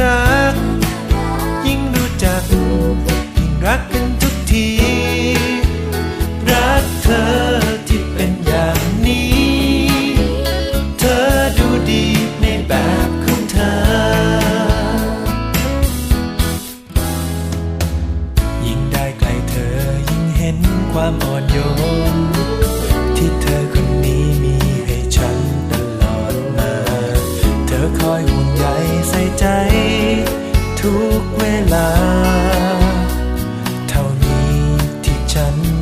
รัก ยิ่งรู้จัก ยิ่งรักกันทุกที รักเธอที่เป็นอย่างนี้ เธอดูดีในแบบของเธอ ยิ่งได้ใกล้เธอยิ่งเห็นความอ่อนโยนที่เธอคนนี้มีให้ฉันตลอดมา เธอคอยห่วงใยใส่ใจ ฉัน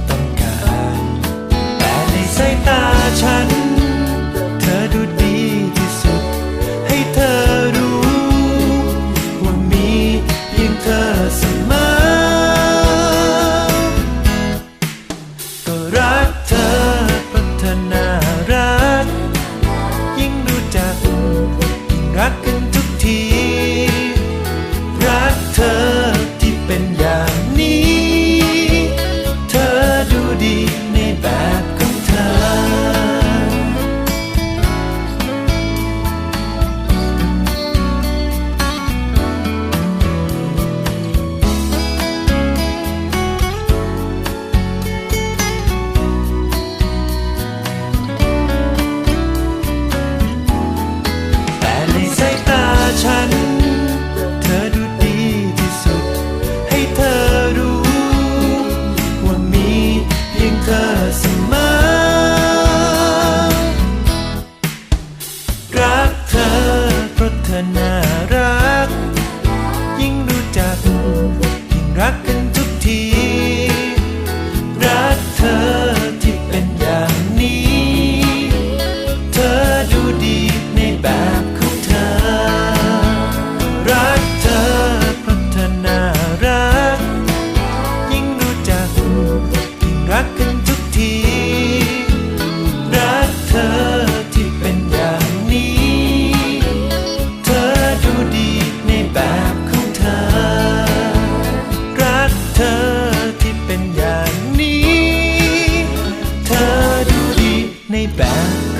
นี้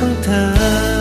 เ